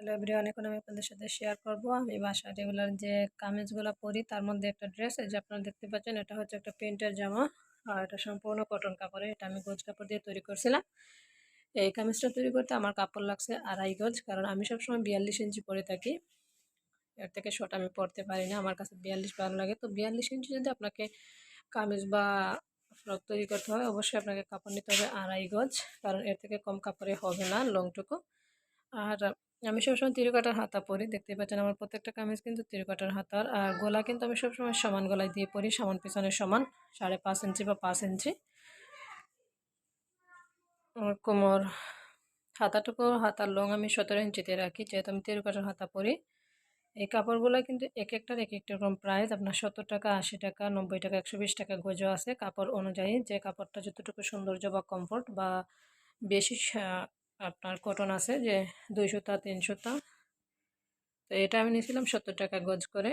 Hello everyone এখন আমি আপনাদের সাথে শেয়ার করব। আমি বাসা রেগুলার যে কামিজগুলো পরি, তার মধ্যে একটা ড্রেস এই যে আপনারা দেখতে পাচ্ছেন, এটা হচ্ছে একটা প্রিন্টের জামা। আর এটা সম্পূর্ণ কটন কাপড়ের এটা আমি গোজ কাপড় দিয়ে তৈরি করছিলাম। এই কামিজটা তৈরি করতে আমার কাপড় লাগছে আড়াই গজ, কারণ আমি সবসময় বিয়াল্লিশ ইঞ্চি পরে থাকি। এর থেকে শর্ট আমি পরতে পারি না, আমার কাছে বিয়াল্লিশ ভালো লাগে। তো বিয়াল্লিশ ইঞ্চি যদি আপনাকে কামিজ বা ফ্রক তৈরি করতে হয়, অবশ্যই আপনাকে কাপড় নিতে হবে আড়াই গজ, কারণ এর থেকে কম কাপড়ে হবে না লংটুকু আর আমি সবসময় তিরকাটার হাতা পরি। দেখতে পাচ্ছেন আমার প্রত্যেকটা কামিজ কিন্তু তিরকাটার হাতার। আর গলা কিন্তু আমি সবসময় সমান গলায় দিয়ে পরি, সমান পিছনে সমান, সাড়ে পাঁচ ইঞ্চি বা পাঁচ ইঞ্চি। আমার কোমর, হাতাটুকু, হাতার লং আমি সতেরো ইঞ্চিতে রাখি। যেহেতু আমি তিরকাটার হাতা পরি, এই কাপড়গুলো কিন্তু এক একটার এক একটা রকম প্রাইস আপনার সত্তর টাকা, আশি টাকা, নব্বই টাকা, একশো বিশ টাকা গজও আছে কাপড় অনুযায়ী। যে কাপড়টা যতটুকু সৌন্দর্য বা কমফোর্ট বা বেশি আপনার কটন আছে যে দুইশোটা তিনশোটা তো এটা আমি নিয়েছিলাম সত্তর টাকা গজ করে।